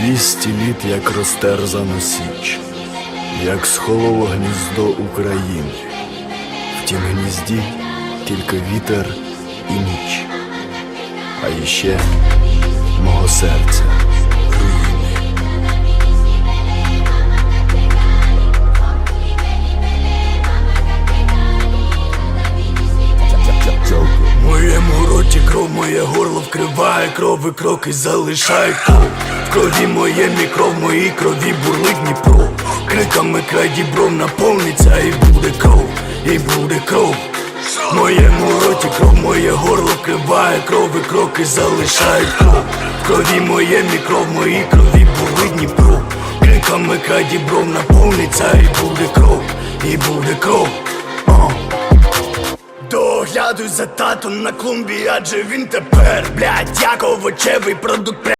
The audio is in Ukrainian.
Двісті літ, як розтерзано січ, як схололо гніздо України. В тім гнізді тільки вітер і ніч, а іще мого серця руїни. Моєму роті кров, моє горло вкриває кров і кроки залишає кров. Крові моє мікров, в моїй крові бурлить Дніпро. Криками край дібров наповниться і буде кров, і буде кров. Моєму роті кров, моє горло вкриває кров кроки залишають кров. В крові моє мікров, в моїй крові бурлить Дніпро. Криками край дібров наповниться і буде кров, і буде кров. Доглядуй за татом на клумбі, адже він тепер, блядь, як овочевий продукт.